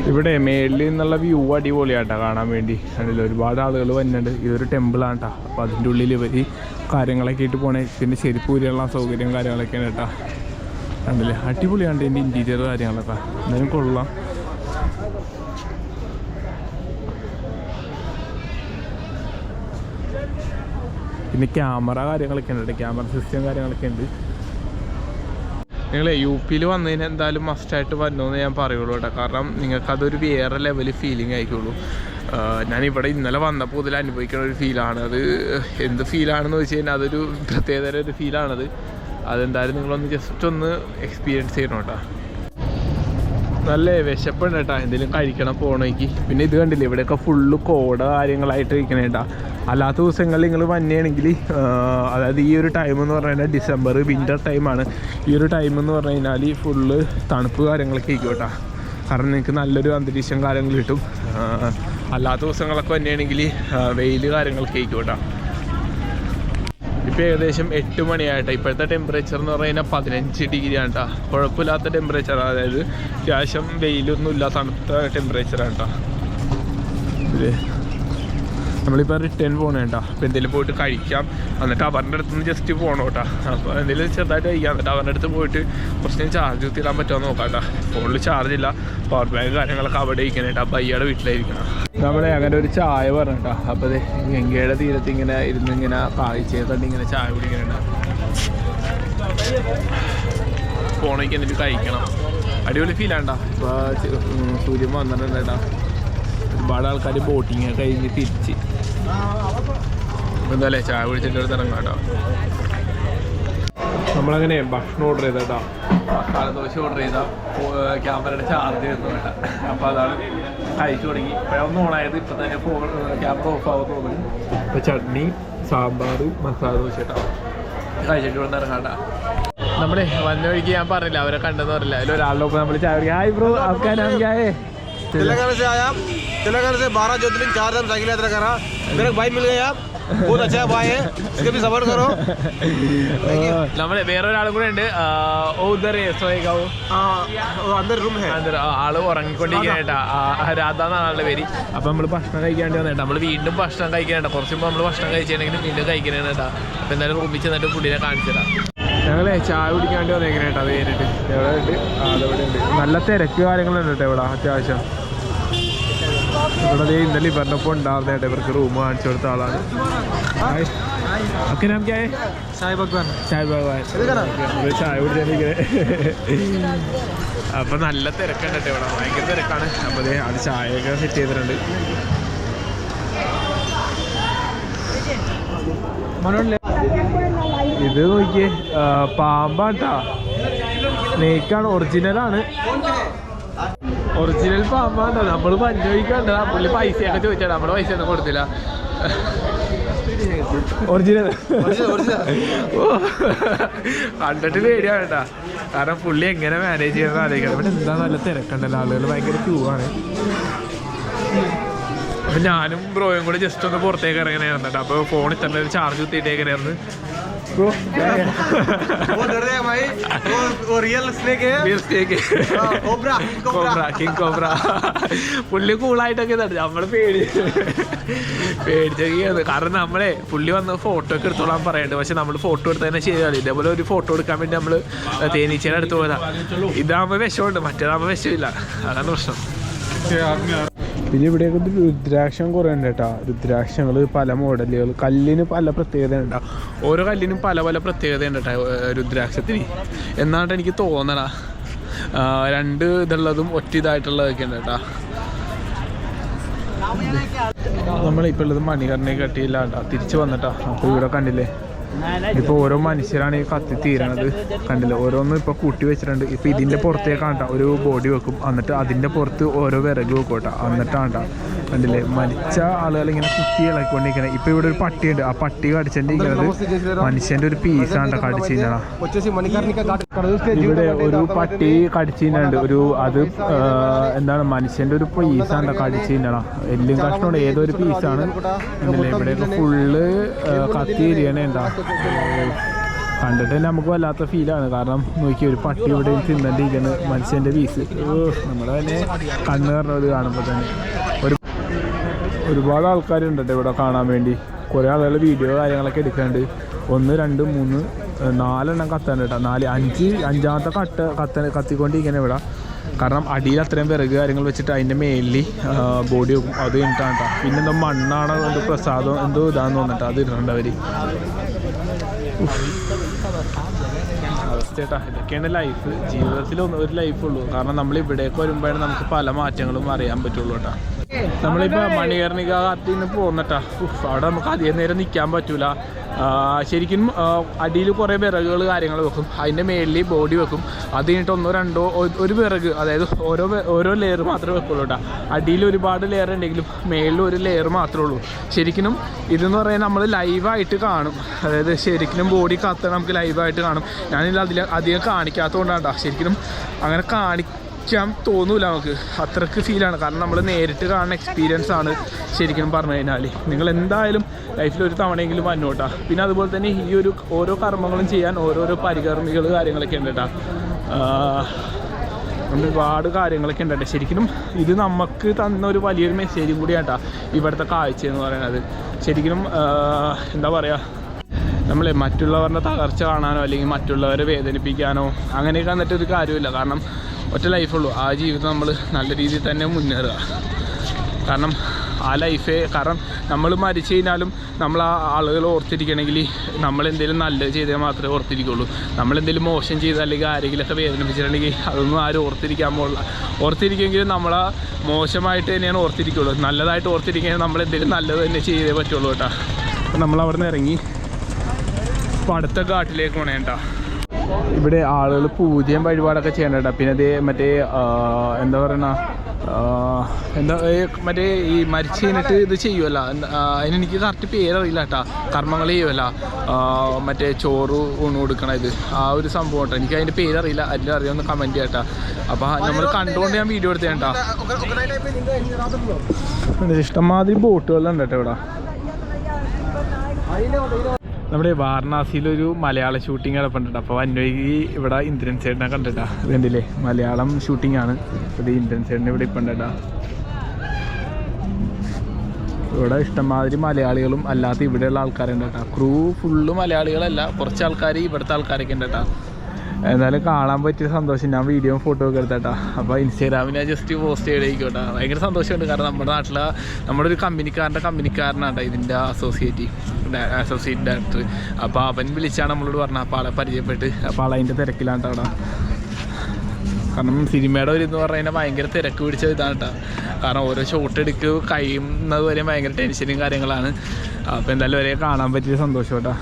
ഇവിടെ മേളിൽ നിന്നുള്ള വ്യൂ അടിപൊളിയാട്ടാ കാണാൻ വേണ്ടി. അതിൽ ഒരുപാട് ആളുകൾ വരുന്നുണ്ട്. ഇതൊരു ടെമ്പിളാണ് കേട്ടോ അപ്പോൾ അതിന്റെ ഉള്ളിൽ ഇവർ കാര്യങ്ങളൊക്കെ ആയിട്ട് പോണേ. പിന്നെ ചെരുപ്പ് ഊരിയുള്ള സൗകര്യം കാര്യങ്ങളൊക്കെയാണ് കേട്ടോ. കണ്ടില്ലേ? അടിപൊളിയാണ് എന്റെ ഇന്റീരിയർ കാര്യങ്ങളൊക്കെ. എന്തായാലും കൊള്ളാം. പിന്നെ ക്യാമറ കാര്യങ്ങളൊക്കെ ഉണ്ട് ക്യാമറ സിസ്റ്റം കാര്യങ്ങളൊക്കെ ഉണ്ട്. നിങ്ങൾ യു പിയിൽ വന്നതിന് എന്തായാലും മസ്റ്റായിട്ട് എന്ന് ഞാൻ പറയുള്ളൂ കേട്ടോ. കാരണം നിങ്ങൾക്ക് അതൊരു വേറെ ലെവൽ ഫീലിംഗ് ആയിക്കോളൂ ഞാൻ ഇവിടെ ഇന്നലെ വന്നപ്പോൾ ഇതിൽ അനുഭവിക്കുന്ന ഒരു ഫീലാണ് അത് എന്ത് ഫീലാണെന്ന് വെച്ച് കഴിഞ്ഞാൽ അതൊരു പ്രത്യേകതര ഒരു ഫീലാണത് അതെന്തായാലും നിങ്ങളൊന്ന് ജസ്റ്റ് ഒന്ന് എക്സ്പീരിയൻസ് ചെയ്യണം കേട്ടോ. നല്ല വിശപ്പുണ്ട് കേട്ടോ. എന്തെങ്കിലും കഴിക്കണം പോകണമെങ്കിൽ പിന്നെ ഇത് കണ്ടില്ലേ ഇവിടെയൊക്കെ ഫുള്ള് കോട കാര്യങ്ങളായിട്ട് ഇരിക്കണേ കേട്ടോ. അല്ലാത്ത ദിവസങ്ങളിൽ നിങ്ങൾ വന്നെയാണെങ്കിൽ അതായത് ഈ ഒരു ടൈം എന്ന് പറഞ്ഞു കഴിഞ്ഞാൽ ഡിസംബർ വിന്റർ ടൈമാണ് ഈ ഒരു ടൈം എന്ന് പറഞ്ഞു കഴിഞ്ഞാൽ ഫുള്ള് തണുപ്പ് കാര്യങ്ങളൊക്കെ ഇരിക്കും കേട്ടോ. കാരണം നിങ്ങൾക്ക് നല്ലൊരു അന്തരീക്ഷം കാര്യങ്ങൾ കിട്ടും. അല്ലാത്ത ദിവസങ്ങളൊക്കെ വന്നെയാണെങ്കിൽ വെയിൽ കാര്യങ്ങളൊക്കെ ഇരിക്കും കേട്ടോ. ഇപ്പോൾ ഏകദേശം എട്ട് മണിയായിട്ട്. ഇപ്പോഴത്തെ ടെമ്പറേച്ചർ എന്ന് പറഞ്ഞു കഴിഞ്ഞാൽ പതിനഞ്ച് ഡിഗ്രി ആണ് കേട്ടോ കുഴപ്പമില്ലാത്ത ടെമ്പറേച്ചർ അതായത് അത്യാവശ്യം വെയിലൊന്നും ഇല്ലാത്ത തണുത്ത ടെമ്പറേച്ചറാണ് കേട്ടോ നമ്മളിപ്പോൾ റിട്ടേൺ പോകണം കേട്ടോ അപ്പോൾ എന്തെങ്കിലും പോയിട്ട് കഴിക്കാം. എന്നിട്ട് അവരുടെ അടുത്ത് നിന്ന് ജസ്റ്റ് പോകണം കേട്ടോ അപ്പോൾ എന്തെങ്കിലും ചെറുതായിട്ട് കഴിക്കാം. എന്നിട്ട് അവരുടെ അടുത്ത് പോയിട്ട് കുറച്ച് നേരം ചാർജ് കുത്തിയിടാൻ പറ്റുമോ നോക്കാം കേട്ടോ ഫോണിൽ ചാർജ് ഇല്ല. പവർ ബാങ്ക് കാര്യങ്ങളൊക്കെ അവിടെ ഇരിക്കണം കേട്ടോ അപ്പോൾ അയ്യാടെ വീട്ടിലായിരിക്കണം. നമ്മളെ അങ്ങനെ ഒരു ചായ പറഞ്ഞു കേട്ടോ അപ്പോൾ അതെ ഗംഗയുടെ തീരത്ത് ഇങ്ങനെ ഇരുന്ന് ഇങ്ങനെ പായിച്ചേ കണ്ട് ഇങ്ങനെ ചായ കുടിക്കുന്നുണ്ട് ഫോണേക്ക് എന്നിട്ട് കഴിക്കണം. അടിപൊളി ഫീലാണ്ടാ ഇപ്പോൾ സൂര്യൻ വന്നിട്ടുണ്ട് കേട്ടോ ഒരുപാട് ആൾക്കാർ ബോട്ടിങ് കഴിഞ്ഞ് തിരിച്ച്. എന്തായാലേ ചായ കുടിച്ചിട്ട് ഒരു തരം കേട്ടോ. നമ്മളങ്ങനെ ഭക്ഷണം ഓർഡർ ചെയ്ത കേട്ടോ മസാല ദോശ ഓർഡർ ചെയ്ത. ക്യാമറയുടെ ചാർജ് ചെയ്യുന്നു വേണ്ട അപ്പോൾ അതാണ് കഴിച്ചു തുടങ്ങി. ഇപ്പോഴൊന്നും ഓണായത് ഇപ്പം തന്നെ ഫോൺ ക്യാമറ ഓഫ് ആവാൻ തോന്നുന്നു. ഇപ്പം ചട്നി സാമ്പാർ മസാല ദോശ കേട്ടോ കഴിച്ചിട്ട് ഇവിടെ ഇറങ്ങാണ്ട നമ്മുടെ വന്ന വഴിക്ക് ഞാൻ പറഞ്ഞില്ല അവരെ കണ്ടെന്ന് പറഞ്ഞില്ല? അതിലൊരാളിലൊപ്പം നമ്മൾ ചായ ഹായ് ബ്രോ അഫ്ഗാൻ അഫ്ഗാൻ तेलंगाना से बारह ज्योतिर्लिंग चार धाम साइकिल यात्रा करा मेरा एक भाई मिल गया बहुत अच्छा भाई है इसके भी सपोर्ट करो നമ്മളെ വേറെ ഒരാളും കൂടെ ഉണ്ട് ആ, ഓ ഉദർ സോയകാവോ हाँ, वो अंदर रूम है അന്തര ആള് ഉറങ്ങിക്കൊണ്ടിരിക്കാനായിട്ടാ രാധ എന്നാണ് ആളുടെ പേര് അപ്പൊ നമ്മള് ഭക്ഷണം കഴിക്കാണ്ട് വന്നേട്ടാ നമ്മള് വീണ്ടും ഭക്ഷണം കഴിക്കാനായിട്ട് കുറച്ച് മുമ്പ് നമ്മള് ഭക്ഷണം കഴിച്ചിട്ടുണ്ടെങ്കിൽ വീണ്ടും കഴിക്കാനായിട്ടാ അപ്പൊ എന്തായാലും റൂമിൽ ചെന്നിട്ട് പുള്ളിനെ കാണിച്ചതാ ഞങ്ങളെ ചായ കുടിക്കാണ്ട് വന്നേക്കണേട്ടാ അത് കഴിഞ്ഞിട്ട് എവിടെ ഉണ്ട് ആ അതവിടെ ഉണ്ട് നല്ല തിരക്ക് കാര്യങ്ങളുണ്ട് കേട്ടോ ഇവിടെ അത്യാവശ്യം ഇവിടെ ഇന്നലെ ഇവരുടെ ഉണ്ടായിരുന്നേട്ട ഇവർക്ക് റൂം കാണിച്ചു കൊടുത്ത ആളാണ്. ചായ കുടിച്ചിരിക്കുന്നത് അപ്പം നല്ല തിരക്കുണ്ട് ഇവിടെ. ഭയങ്കര തിരക്കാണ്. അപ്പോൾ അത് ചായയൊക്കെ സെറ്റ് ചെയ്തിട്ടുണ്ട്. ഇത് നോക്കിയേ പാമ്പാട്ടാ. നെയ്ക്കാണ് ഒറിജിനലാണ് ഒറിജിനൽ പാമ്പാണ് നമ്മൾ പഞ്ചോയിക്കണ്ട പുള്ളി പൈസയൊക്കെ ചോദിച്ചാ. നമ്മൾ പൈസ ഒന്നും കൊടുത്തില്ല. ഒറിജിനൽ കണ്ടിട്ട് പേടിയാണ് കേട്ടാ. കാരണം പുള്ളി എങ്ങനെ മാനേജ് ചെയ്യുന്ന ആലോചിക്കണം. ഇവിടെ എന്താ നല്ല തിരക്കുണ്ടല്ലോ. ആളുകൾ ഭയങ്കര ക്യൂ ആണ്. അപ്പൊ ഞാനും ബ്രോയും കൂടെ ജസ്റ്റ് ഒന്ന് പുറത്തേക്ക് ഇറങ്ങണായിരുന്നു കേട്ടോ അപ്പോൾ ഫോണിൽ തന്നെ ഒരു ചാർജ് കുത്തിയിട്ട് ബ്രോ കിങ് കോബ്ര പുള്ളി കൂളായിട്ടൊക്കെ തടഞ്ഞു നമ്മൾ പേടി പേടിച്ചൊക്കെയാണ്. കാരണം നമ്മളെ പുള്ളി വന്ന് ഫോട്ടോ ഒക്കെ എടുത്തോളാൻ പറയുന്നുണ്ട് പക്ഷെ നമ്മൾ ഫോട്ടോ എടുത്തതന്നെ ശരിയാണ് ഇതേപോലെ ഒരു ഫോട്ടോ എടുക്കാൻ വേണ്ടി നമ്മൾ തേനീച്ചയുടെ അടുത്ത് പോയതാ. ഇതാകുമ്പോ വിഷമുണ്ട് മറ്റേതാകുമ്പോ വിഷമില്ല. അതാണ് പ്രശ്നം. പിന്നെ ഇവിടെയൊക്കെ രുദ്രാക്ഷം കുറേ ഉണ്ട് കേട്ടോ. രുദ്രാക്ഷങ്ങൾ പല മോഡലുകൾ കല്ലിന് പല പ്രത്യേകത ഉണ്ട് ഓരോ കല്ലിനും പല പല പ്രത്യേകത ഉണ്ട് കേട്ടോ രുദ്രാക്ഷത്തിന്. എന്നാണ് എനിക്ക് തോന്നണ. രണ്ട് ഇതുള്ളതും ഒറ്റ ഇതായിട്ടുള്ളതൊക്കെ ഉണ്ട് കേട്ടോ. നമ്മളിപ്പോൾ ഉള്ളത് മണികറിനെ കെട്ടിയില്ല കേട്ടോ. തിരിച്ചു വന്നിട്ടാ. അപ്പോൾ ഇവിടെ കണ്ടില്ലേ? ഇപ്പോൾ ഓരോ മനുഷ്യരാണ് ഈ കത്തി തീരണത്. കണ്ടില്ല? ഓരോന്ന് ഇപ്പോൾ കൂട്ടി വെച്ചിട്ടുണ്ട്. ഇപ്പോൾ ഇതിന്റെ പുറത്തേക്ക് കണ്ട ഒരു ബോഡി വെക്കും. എന്നിട്ട് അതിന്റെ പുറത്ത് ഓരോ വിറക് വെക്കോട്ടെ എന്നിട്ടാണ്ട കണ്ടില്ലേ? മരിച്ച ആളുകൾ ഇങ്ങനെ കുത്തി ഇളക്കൊണ്ടിരിക്കണേ ഇപ്പോൾ ഇവിടെ ഒരു പട്ടിയുണ്ട്. ആ പട്ടി കടിച്ചതിന്റെ ഇരിക്കുന്നത് മനുഷ്യന്റെ ഒരു പീസ് കടിച്ചു കഴിഞ്ഞാൽ ഇവിടെ ഒരു പട്ടി കടിച്ചു കഴിഞ്ഞാണ്ട് ഒരു അത് എന്താണ് മനുഷ്യന്റെ ഒരു പീസാണ്ട കടിച്ചു കഴിഞ്ഞാൽ എല്ലും കഷ്ണമാണ് ഏതോ ഒരു പീസാണ് ഇവിടെ ഫുള്ള് കത്തി എരിയണേ കണ്ടിട്ട് തന്നെ നമുക്ക് വല്ലാത്ത ഫീലാണ് കാരണം നോക്കി ഒരു പട്ടി ഇവിടെ തിന്നണ്ടിരിക്കുന്ന. മനുഷ്യന്റെ പീസ് നമ്മുടെ തന്നെ കണ്ണ് പറഞ്ഞത് കാണുമ്പോൾ തന്നെ. ഒരു ഒരുപാട് ആൾക്കാരുണ്ട് ഇവിടെ കാണാൻ വേണ്ടി. കുറേ ആളുകൾ വീഡിയോ കാര്യങ്ങളൊക്കെ എടുക്കാണ്ട് ഒന്ന് രണ്ട് മൂന്ന് നാലെണ്ണം കത്താൻ കേട്ടോ. നാല് അഞ്ച് അഞ്ചാമത്തെ കട്ട കത്ത കത്തിക്കൊണ്ടിരിക്കുന്നത് ഇവിടെ. കാരണം അടിയിൽ അത്രയും വിറക് കാര്യങ്ങൾ വെച്ചിട്ട് അതിന്റെ മേലിൽ ബോഡി വെക്കും. അത് കഴിഞ്ഞിട്ടാണ് കേട്ടോ. പിന്നെ എന്തോ മണ്ണാണോ എന്തോ പ്രസാദം എന്തോ ഇതാന്ന് തോന്നിട്ട് അത് അവർ അവസ്ഥേട്ടാ ഇതൊക്കെയാണ് ലൈഫ് ജീവിതത്തിൽ ഒരു ലൈഫ് ഉള്ളൂ. കാരണം നമ്മൾ ഇവിടേക്ക് വരുമ്പോഴാണ് നമുക്ക് പല മാറ്റങ്ങളും അറിയാൻ പറ്റുള്ളൂ കേട്ടോ. നമ്മളിപ്പോൾ മണികർണിക കാട്ടിൽ നിന്ന് അവിടെ നമുക്ക് അധികം നേരം നിൽക്കാൻ പറ്റൂല. ശരിക്കും അടിയിൽ കുറേ വിറകുകൾ കാര്യങ്ങൾ വെക്കും. അതിന്റെ മേളിൽ ബോഡി വെക്കും. അത് കഴിഞ്ഞിട്ട് ഒന്നോ രണ്ടോ ഒരു വിറക് അതായത് ഓരോ ഓരോ ലെയർ മാത്രമേ വെക്കുള്ളൂ കേട്ടോ. അടിയിൽ ഒരുപാട് ലെയർ ഉണ്ടെങ്കിലും മേളിൽ ഒരു ലെയർ മാത്രമേ ഉള്ളൂ. ശരിക്കും ഇതെന്ന് പറയാൻ നമ്മൾ ലൈവായിട്ട് കാണും. അതായത് ശരിക്കും ബോഡി കത്ത് നമുക്ക് ലൈവായിട്ട് കാണും. ഞാനിത് അതിൽ അധികം കാണിക്കാത്തതുകൊണ്ടാണ് കേട്ടോ. ശരിക്കും അങ്ങനെ കാണിക്കാൻ തോന്നൂല നമുക്ക്. അത്രയ്ക്ക് ഫീലാണ് കാരണം നമ്മൾ നേരിട്ട് കാണുന്ന എക്സ്പീരിയൻസ് ആണ് ശരിക്കും പറഞ്ഞു കഴിഞ്ഞാൽ നിങ്ങൾ എന്തായാലും ലൈഫിൽ ഒരു തവണയെങ്കിലും വന്നോട്ടാ. പിന്നെ അതുപോലെ തന്നെ ഈ ഒരു ഓരോ കർമ്മങ്ങളും ചെയ്യാൻ ഓരോരോ പരികർമ്മികൾ കാര്യങ്ങളൊക്കെ ഉണ്ട് കേട്ടോ ഒരുപാട് കാര്യങ്ങളൊക്കെ ഉണ്ട് കേട്ടോ ശരിക്കും ഇത് നമുക്ക് തന്ന ഒരു വലിയൊരു മെസ്സേജും കൂടിയാട്ടാ ഇവിടുത്തെ കാഴ്ച എന്ന് പറയുന്നത്. ശരിക്കും എന്താ പറയുക നമ്മളെ മറ്റുള്ളവരുടെ തകർച്ച കാണാനോ അല്ലെങ്കിൽ മറ്റുള്ളവരെ വേദനിപ്പിക്കാനോ അങ്ങനെയൊക്കെ വന്നിട്ട് ഒരു കാര്യമില്ല. കാരണം ഒറ്റ ലൈഫുള്ളൂ ആ ജീവിതം നമ്മൾ നല്ല രീതിയിൽ തന്നെ മുന്നേറുക. കാരണം ആ ലൈഫേ കാരണം നമ്മൾ മരിച്ചു കഴിഞ്ഞാലും നമ്മൾ ആ ആളുകൾ ഓർത്തിരിക്കണമെങ്കിൽ നമ്മൾ എന്തെങ്കിലും നല്ലത് ചെയ്താൽ മാത്രമേ ഓർത്തിരിക്കുള്ളൂ. നമ്മൾ എന്തെങ്കിലും മോശം ചെയ്ത് അല്ലെങ്കിൽ ആരെങ്കിലുമൊക്കെ വേദനിപ്പിച്ചിട്ടുണ്ടെങ്കിൽ അതൊന്നും ആരും ഓർത്തിരിക്കാൻ പോകില്ല ഓർത്തിരിക്കുമെങ്കിലും നമ്മൾ ആ മോശമായിട്ട് തന്നെയാണ് ഓർത്തിരിക്കുള്ളൂ. നല്ലതായിട്ട് ഓർത്തിരിക്കുകയാണെങ്കിൽ നമ്മൾ എന്തെങ്കിലും നല്ലത് തന്നെ ചെയ്തേ പറ്റുള്ളൂ കേട്ടോ. അപ്പം നമ്മൾ അവിടെ നിന്ന് ഇറങ്ങി പടുത്ത അടുത്ത ഘാട്ടിലേക്ക് പോണേട്ടാ ഇവിടെ ആളുകൾ പൂജയും വഴിപാടൊക്കെ ചെയ്യണ്ട പിന്നെ ഇത് മറ്റേ എന്താ പറയണ എന്താ മറ്റേ ഈ മരിച്ചു കഴിഞ്ഞിട്ട് ഇത് ചെയ്യുമല്ല അതിനെനിക്ക് കറക്റ്റ് പേരറിയില്ല കേട്ടാ കർമ്മങ്ങൾ ചെയ്യുമല്ല മറ്റേ ചോറ് ഊണ് കൊടുക്കണ ഇത്. ആ ഒരു സംഭവം കേട്ടോ എനിക്ക് അതിന്റെ പേരറിയില്ല. അതിന്റെ അറിയാമെന്ന് കമന്റ് ചെയ്യട്ടാ അപ്പോൾ നമ്മൾ കണ്ടുകൊണ്ട് ഞാൻ വീഡിയോ എടുത്തേ കേട്ടാ ഇഷ്ടംമാതിരി ബോട്ടുകളുണ്ട് കേട്ടോ ഇവിടെ. നമ്മുടെ വാരണാസിയിലൊരു മലയാള ഷൂട്ടിംഗ് കിടപ്പുണ്ട് അപ്പോൾ അന്വേഷി ഇവിടെ ഇന്ദ്രൻ സൈഡിനെ കണ്ടിട്ടാ. ഇത് മലയാളം ഷൂട്ടിംഗ് ആണ്. അത് ഇന്ദ്രൻ സൈഡിന് ഇവിടെ ഇപ്പം ഉണ്ടാ ഇവിടെ ഇഷ്ടംമാതിരി മലയാളികളും അല്ലാത്ത ഇവിടെയുള്ള ആൾക്കാരുണ്ട് കേട്ടോ. ക്രൂ ഫുള്ള് മലയാളികളല്ല. കുറച്ച് ആൾക്കാർ ഇവിടുത്തെ ആൾക്കാരൊക്കെ ഉണ്ട് കേട്ടോ. എന്നാലും കാണാൻ പറ്റിയ സന്തോഷം. ഞാൻ വീഡിയോ ഫോട്ടോ ഒക്കെ എടുത്തേട്ടാ അപ്പോൾ ഇൻസ്റ്റാഗ്രാമിൽ ഞാൻ ജസ്റ്റ് പോസ്റ്റ് ചെയ്തേക്കോട്ടാ ഭയങ്കര സന്തോഷമുണ്ട്. കാരണം നമ്മുടെ നാട്ടിലെ നമ്മുടെ ഒരു കമ്പനിക്കാരന്റെ കമ്പനിക്കാരനാണ് ഇതിന്റെ അസോസിയേറ്റ് അസോസിയേറ്റ് ഡയറക്ടർ അപ്പോൾ അവൻ വിളിച്ചാണ് നമ്മളോട് പറഞ്ഞത്. അപ്പോൾ ആളെ പരിചയപ്പെട്ട്. അപ്പോൾ ആൾ അതിന്റെ തിരക്കിലാണ് അവിടെ. കാരണം സിനിമയുടെ ഒരു എന്ന് പറഞ്ഞു കഴിഞ്ഞാൽ ഭയങ്കര തിരക്ക് പിടിച്ച ഇതാണ് കേട്ടോ കാരണം ഓരോ ഷോട്ട് എടുക്ക് കഴിയുന്നത് വരെ ഭയങ്കര ടെൻഷനും കാര്യങ്ങളാണ്. അപ്പോൾ എന്തായാലും വരെ കാണാൻ പറ്റിയ സന്തോഷം കേട്ടോ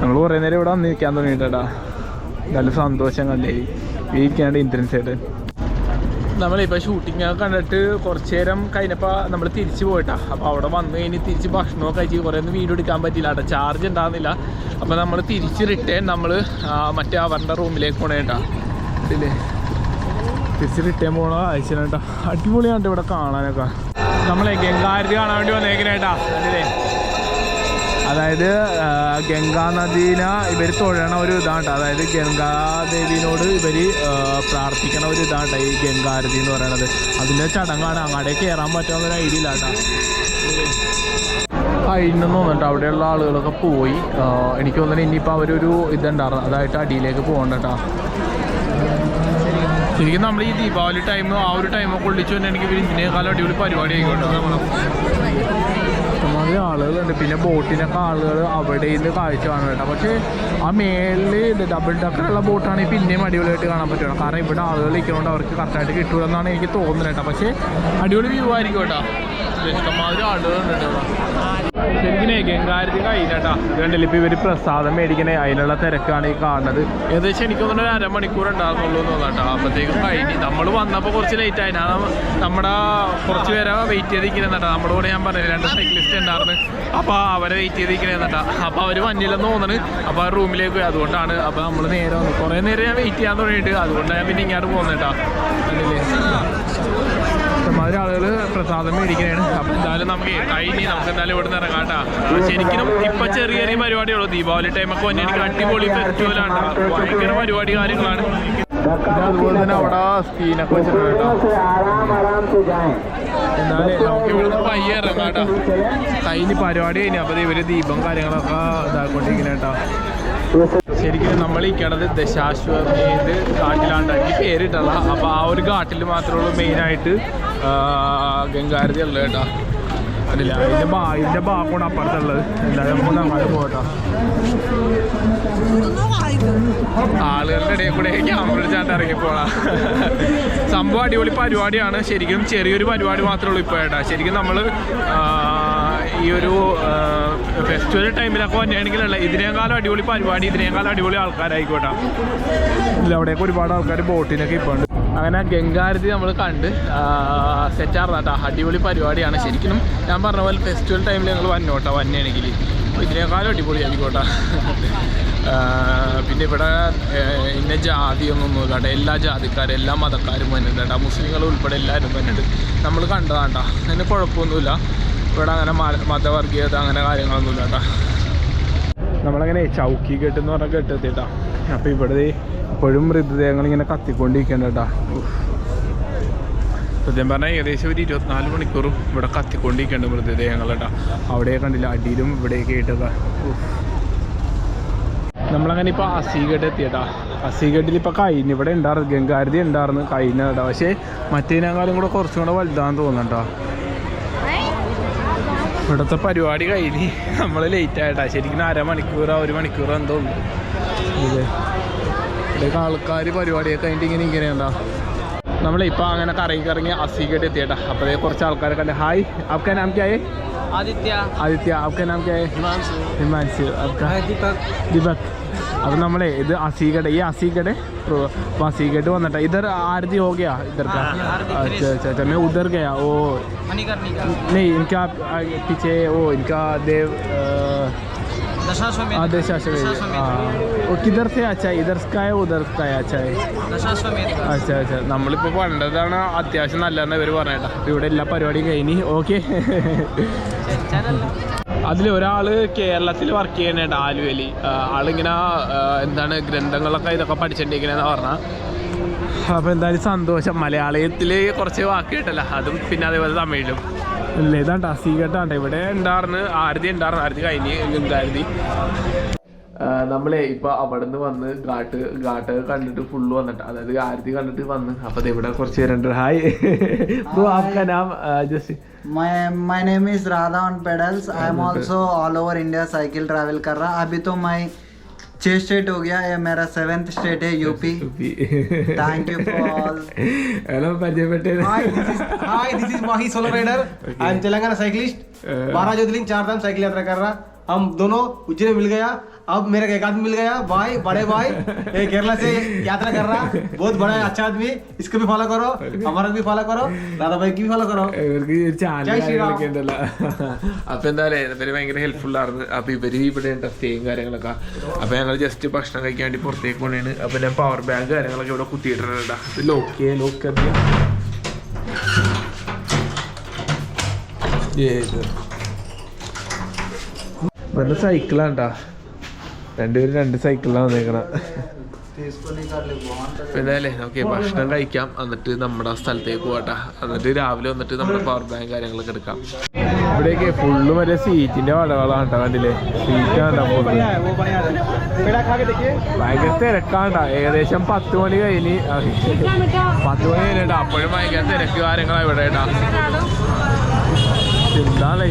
നമ്മൾ കുറേ നേരം ഇവിടെ വന്നിരിക്കാൻ തുടങ്ങിയിട്ടാ നല്ല സന്തോഷം കണ്ടേ. ഇരിക്കാണ്ട് ഇൻഷുറൻസ് ആയിട്ട് നമ്മളിപ്പോൾ ഷൂട്ടിംഗ് ഒക്കെ കണ്ടിട്ട് കുറച്ച് നേരം കഴിഞ്ഞപ്പോൾ നമ്മൾ തിരിച്ചു പോയിട്ടാ. അപ്പോൾ അവിടെ വന്നു കഴിഞ്ഞ് തിരിച്ച് ഭക്ഷണമൊക്കെ കഴിച്ച് കുറേ ഒന്നും വീഡിയോ എടുക്കാൻ പറ്റില്ല അവിടെ ചാർജ് ഉണ്ടാകുന്നില്ല അപ്പോൾ നമ്മൾ തിരിച്ച് റിട്ടേൺ നമ്മൾ മറ്റേ അവരുടെ റൂമിലേക്ക് പോണേട്ടാ ഇല്ലേ തിരിച്ച് റിട്ടേൺ പോകണ അയച്ചിട്ടാ അടിപൊളിയാണ് ഇവിടെ കാണാനൊക്കെ. നമ്മളെ ഗംഗാരതി കാണാൻ വേണ്ടി വന്നേക്കണേട്ടാ അല്ലേ അതായത് ഗംഗാ നദീന ഇവർ തൊഴണ ഒരു ഇതാട്ടോ ട്ടോ. അതായത് ഗംഗാദേവിനോട് ഇവർ പ്രാർത്ഥിക്കണ ഒരു ഇതാട്ടോ ഈ ഗംഗാരതി എന്ന് പറയണത്. അതിന്റെ ചടങ്ങാണ്. അങ്ങോട്ടേ കയറാൻ പറ്റാവുന്ന ഒരു ഐഡിയ ഇല്ലാട്ടോ കഴിഞ്ഞു തോന്നിട്ട് അവിടെയുള്ള ആളുകളൊക്കെ പോയി. എനിക്ക് തോന്നുന്നു ഇനിയിപ്പോൾ അവരൊരു ഇതുണ്ടായിരുന്നു അതായിട്ട് അടിയിലേക്ക് പോകണ്ട കേട്ടോ ശരിക്കും നമ്മൾ ഈ ദീപാവലി ടൈം ആ ഒരു ടൈമൊക്കെ ഒളിച്ചു തന്നെ എനിക്ക് ഇതിനേക്കാളും അടിപൊളി പരിപാടി ആയിക്കോട്ടെ. ഇഷ്ടംമാതിരി ആളുകളുണ്ട്. പിന്നെ ബോട്ടിനൊക്കെ ആളുകൾ അവിടെ നിന്ന് കാഴ്ച കാണാൻ കേട്ടോ. പക്ഷേ ആ മേളിൽ ഡബിൾ ഡക്കറുള്ള ബോട്ടാണെങ്കിൽ പിന്നെയും അടിപൊളിയായിട്ട് കാണാൻ പറ്റുള്ളൂ. കാരണം ഇവിടെ ആളുകൾ നിൽക്കുന്നതുകൊണ്ട് അവർക്ക് കറക്റ്റായിട്ട് കിട്ടൂലെന്നാണ് എനിക്ക് തോന്നുന്നത് കേട്ടോ. പക്ഷേ അടിപൊളി വ്യൂ ആയിരിക്കും കേട്ടോ. ഇഷ്ടംമാതിരി ആളുകളുണ്ട് കേട്ടോ. ശരിക്കും ഗംഗാരതി കഴിഞ്ഞാട്ടാ കണ്ടില്ല ഇപ്പൊ ഇവർ പ്രസാദം മേടിക്കണേ. അതിനുള്ള തിരക്കാണ് ഈ കാണുന്നത്. ഏകദേശം എനിക്ക് തോന്നുന്നു ഒരു അരമണിക്കൂർ ഉണ്ടാകുന്നുള്ളൂ എന്ന് തോന്നാട്ടോ അപ്പോഴത്തേക്കും കഴിഞ്ഞ് നമ്മൾ വന്നപ്പോൾ കുറച്ച് ലേറ്റ് ആയി. ഞാൻ നമ്മുടെ കുറച്ച് പേരെ വെയിറ്റ് ചെയ്തിരിക്കുന്നുണ്ടാ നമ്മുടെ കൂടെ ഞാൻ പറഞ്ഞില്ല രണ്ട് സൈക്ലിസ്റ്റ് ഉണ്ടായിരുന്നു. അപ്പോൾ അവരെ വെയിറ്റ് ചെയ്തിരിക്കണേന്നാട്ടാ അപ്പോൾ അവർ വന്നില്ലെന്ന് തോന്നുന്നു അപ്പോൾ ആ റൂമിലേക്ക് പോയി. അതുകൊണ്ടാണ് അപ്പോൾ നമ്മൾ നേരെ വന്നു. കുറേ നേരം ഞാൻ വെയിറ്റ് ചെയ്യാൻ തുടങ്ങിയിട്ട്. അതുകൊണ്ടാണ് ഞാൻ പിന്നെ ഇങ്ങോട്ട് പോകുന്നേട്ടാ കണ്ടില്ലേ? ഇഷ്ടംമാതിരി ആളുകൾ പ്രസാദം മേടിക്കണേണ്. അപ്പം എന്തായാലും നമുക്ക് കഴിഞ്ഞ് നമുക്ക് എന്തായാലും ഇവിടെ നിന്ന് ഇറങ്ങാട്ടാ ശരിക്കും ഇപ്പൊ ചെറിയ ചെറിയ പരിപാടിയുള്ളൂ ദീപാവലി ടൈമൊക്കെ വന്നെ എനിക്ക് അടിപൊളി ഫെസ്റ്റിവലാണ് ഭയങ്കര പരിപാടി കാര്യങ്ങളാണ്. അതുപോലെ തന്നെ അവിടെ സ്ക്രീനൊക്കെ വെച്ചിട്ടുണ്ട് എന്തായാലും നമുക്ക് ഇവിടുന്ന് പയ്യെ ഇറങ്ങാട്ടാ. കഴിഞ്ഞ് പരിപാടി കഴിഞ്ഞാൽ അപ്പോൾ ഇവർ ദീപം കാര്യങ്ങളൊക്കെ ഇതാക്കൊണ്ടിരിക്കണേട്ടാ ശരിക്കും നമ്മൾ ഈ കിടന്ന് ദശാശ്വമേത് ഘാട്ടിലാണ്ടാക്കി പേരിട്ടുള്ള അപ്പോൾ ആ ഒരു കാട്ടിൽ മാത്രമേ ഉള്ളൂ മെയിനായിട്ട് ഗംഗാരതി ഉള്ളത് കേട്ടോ. അതില്ല അതിന്റെ ബാ ഇതിന്റെ അപ്പുറത്തുള്ളത്. എല്ലാവരും നമുക്ക് അങ്ങോട്ട് പോകട്ടോ ആളുകളുടെ ഇടയിൽ കൂടെ ക്യാമറ ചാട്ട് ഇറങ്ങിപ്പോളാ സംഭവം അടിപൊളി പരിപാടിയാണ്. ശരിക്കും ചെറിയൊരു പരിപാടി മാത്രമേ ഉള്ളൂ ഇപ്പോൾ ശരിക്കും നമ്മൾ ഈ ഒരു ഫെസ്റ്റിവൽ ടൈമിലൊക്കെ വന്നിട്ടുണ്ടെങ്കിലല്ല ഇതിനേക്കാളും അടിപൊളി പരിപാടി ഇതിനേക്കാളും അടിപൊളി ആൾക്കാരായിക്കോട്ടെ. ഇല്ല അവിടെയൊക്കെ ഒരുപാട് ആൾക്കാർ ബോട്ടിനൊക്കെ ഇപ്പോൾ ഉണ്ട്. അങ്ങനെ ഗംഗാരതി നമ്മൾ കണ്ട് സെറ്റാർന്ന കേട്ടോ. അടിപൊളി പരിപാടിയാണ്. ശരിക്കും ഞാൻ പറഞ്ഞ പോലെ ഫെസ്റ്റിവൽ ടൈമിൽ ഞങ്ങൾ വന്നോട്ടോ വന്നെയാണെങ്കിൽ ഇതിനേക്കാളും അടിപൊളി ആയിക്കോട്ടെ പിന്നെ ഇവിടെ ഇന്ന ജാതിയൊന്നൊന്നുമില്ല കേട്ടോ എല്ലാ ജാതിക്കാരും എല്ലാ മതക്കാരും വന്നിട്ടുണ്ട് കേട്ടോ. മുസ്ലിങ്ങൾ ഉൾപ്പെടെ എല്ലാവരും വന്നിട്ടുണ്ട്. നമ്മൾ കണ്ടതാണ് കേട്ടോ. അതിന് കുഴപ്പമൊന്നുമില്ല. ഇവിടെ അങ്ങനെ മതവർഗീയത അങ്ങനെ കാര്യങ്ങളൊന്നുമില്ല കേട്ടോ. നമ്മളങ്ങനെ ചൗക്കി കെട്ട് എന്ന് പറഞ്ഞ കെട്ട് എത്തിയിട്ടാ അപ്പോൾ ഇവിടെ ഇപ്പോഴും മൃതദേഹങ്ങൾ ഇങ്ങനെ കത്തിക്കൊണ്ടിരിക്കണ്ട കേട്ടാ സത്യം പറഞ്ഞാൽ ഏകദേശം ഒരു ഇരുപത്തിനാല് മണിക്കൂറും ഇവിടെ കത്തിക്കൊണ്ടിരിക്കുന്നുണ്ട് മൃതദേഹങ്ങൾ കേട്ടാ. അവിടെ കണ്ടില്ല? അടിയിലും ഇവിടെയൊക്കെ ആയിട്ടൊക്കെ. നമ്മളങ്ങനെ ഇപ്പോൾ അസീഗഡ് എത്തിയട്ടാ. അസീഗഡിൽ ഇപ്പോൾ കഴിഞ്ഞ് ഇവിടെ ഉണ്ടായിരുന്നു. ഗംഗാരതി ഉണ്ടായിരുന്നു കഴിഞ്ഞ കേട്ടോ പക്ഷേ മറ്റേതിനേക്കാളും കൂടെ കുറച്ചും കൂടെ വലുതാന്ന് തോന്നട്ടോ ഇവിടുത്തെ പരിപാടി കഴിഞ്ഞ് നമ്മൾ ലേറ്റ് ആയിട്ടാ. ശരിക്കും അരമണിക്കൂറോ ഒരു മണിക്കൂറോ എന്തോ ഉണ്ട്. ആൾക്കാർ പരിപാടിയൊക്കെ കഴിഞ്ഞിട്ട് ഇങ്ങനെ ഇങ്ങനെ ഉണ്ടാ നമ്മളിപ്പോൾ അങ്ങനെ കറങ്ങി കറങ്ങി അസീകട്ട് എത്തിയേട്ടാ. അപ്പോഴേ കുറച്ച് ആൾക്കാരെ കണ്ടെ. ഹായ് ആപ്കാ നാം ആദിത്യ. ആദിത്യ ആപ്കാ നാം ഹിമാൻസ് ഹിമാൻസ് ഹിമാൻസു ആപ്കാ ദീപക്. ദീപക്. അപ്പം നമ്മളെ ഇത് അസീഗഡ് ഈ അസീഗഡ് അപ്പോൾ असीगढ़ വന്നിട്ടാ इधर आरती हो गया इधर का हाँ, आरती अच्छा finish। अच्छा अच्छा मैं उधर गया ओ मणिकर्णिका नहीं इनका आगे पीछे वो इनका देव अ, दशाश्वमेध हाँ देशाश्वमेध दशाश्वमेध हाँ वो किधर से अच्छा है इधर का है उधर का है अच्छा है दशाश्वमेध का അച്ഛാ അച്ഛാ നമ്മളിപ്പോൾ പണ്ടതാണ് അത്യാവശ്യം നല്ലതെന്ന് ഇവർ പറഞ്ഞേട്ടാ അപ്പോൾ ഇവിടെ എല്ലാ പരിപാടിയും കഴിഞ്ഞ് ഓക്കെ चैनल അതിൽ ഒരാൾ കേരളത്തിൽ വർക്ക് ചെയ്യണേ ആലുവലി ആളിങ്ങനെ എന്താണ് ഗ്രന്ഥങ്ങളൊക്കെ ഇതൊക്കെ പഠിച്ചിട്ടിരിക്കണെന്ന് പറഞ്ഞാൽ അപ്പോൾ എന്തായാലും സന്തോഷം. മലയാളത്തിൽ കുറച്ച് വാക്ക് കിട്ടല്ല അതും പിന്നെ അതേപോലെ തമിഴിലും. ഇല്ല ഇതാണ്ടാ സീ സീകട്ടാണ്ട ഇവിടെ ഉണ്ടായിരുന്നു ആരതി ഉണ്ടായിരുന്നു ആരതി കഴിഞ്ഞ് ഗംഗാരതി. നമ്മളെ ഇപ്പൊ അവിടെ നിന്ന് വന്ന് ഘാട്ട് ഘാട്ട് കണ്ടിട്ട് ഫുള്ള് വന്നിട്ട് അതായത് ആരതി കണ്ടിട്ട് വന്ന് അപ്പൊ ദേ ഇവിടെ കുറച്ച് പേരുണ്ട് ഹായ് ബ്രോ ആപ്കാ നാം just My my name is Radha on pedals. I am also all over India cycle travel कर रहा अभी तो मैं छह स्टेट हो गया ये मेरा सेवेंथ स्टेट है UP Thank you for all. Hello പരിചയപ്പെട്ടത് Hi, this is Hi, this is Mahi Solo Rider. I am Telangana cyclist. बारह ज्योतिर्लिंग चार धाम साइकिल यात्रा कर रहा हम दोनों उज्जैन में मिल गया अब मेरा एक आदमी मिल गया भाई बड़े भाई ये केरला से यात्रा कर रहा बहुत बड़ा है अच्छा आदमी इसको भी फॉलो करो हमारा भी फॉलो करो दादा भाई की भी फॉलो करो ഇവർക്ക് ചാനൽ ജയ് ശ്രീറാം. കാര്യങ്ങളൊക്കെ ഉണ്ടല്ലോ അപ്പൊ എന്തായാലും ഇവര് ഭയങ്കര ഹെൽപ്ഫുൾ ആയിരുന്നു അപ്പൊ ഇവര് ഇവിടെ ഉണ്ട് സ്റ്റേയും കാര്യങ്ങളൊക്കെ അപ്പൊ ഞങ്ങൾ ജസ്റ്റ് ഭക്ഷണം കഴിക്കാൻ വേണ്ടി പുറത്തേക്ക് പോണേണ് അപ്പൊ ഞാൻ പവർ ബാങ്ക് കാര്യങ്ങളൊക്കെ ഇവിടെ കുത്തിയിട്ടുണ്ട് ഇത് ലോക്ക് ചെയ്യാൻ ലോക്ക് ഇവരുടെ സൈക്കിളാണ്ടാ രണ്ടുപേരും രണ്ട് സൈക്കിളിലാണ് പിന്നെ അല്ലേ നമുക്ക് ഭക്ഷണം കഴിക്കാം. എന്നിട്ട് നമ്മുടെ സ്ഥലത്തേക്ക് പോകട്ടെ എന്നിട്ട് രാവിലെ വന്നിട്ട് നമ്മുടെ പവർ ബാങ്ക് കാര്യങ്ങളൊക്കെ എടുക്കാം. ഇവിടെയൊക്കെ ഫുള്ള് മറ്റേ സീറ്റിന്റെ വടകളാണ് കണ്ടില്ലേ? സീറ്റ് ഭയങ്കര തിരക്കാണ്ട ഏകദേശം പത്ത് മണി കഴിഞ്ഞ് പത്ത് മണി കഴിഞ്ഞിട്ടാ അപ്പോഴും ഭയങ്കര തിരക്ക് കാര്യങ്ങളാ ഇവിടെ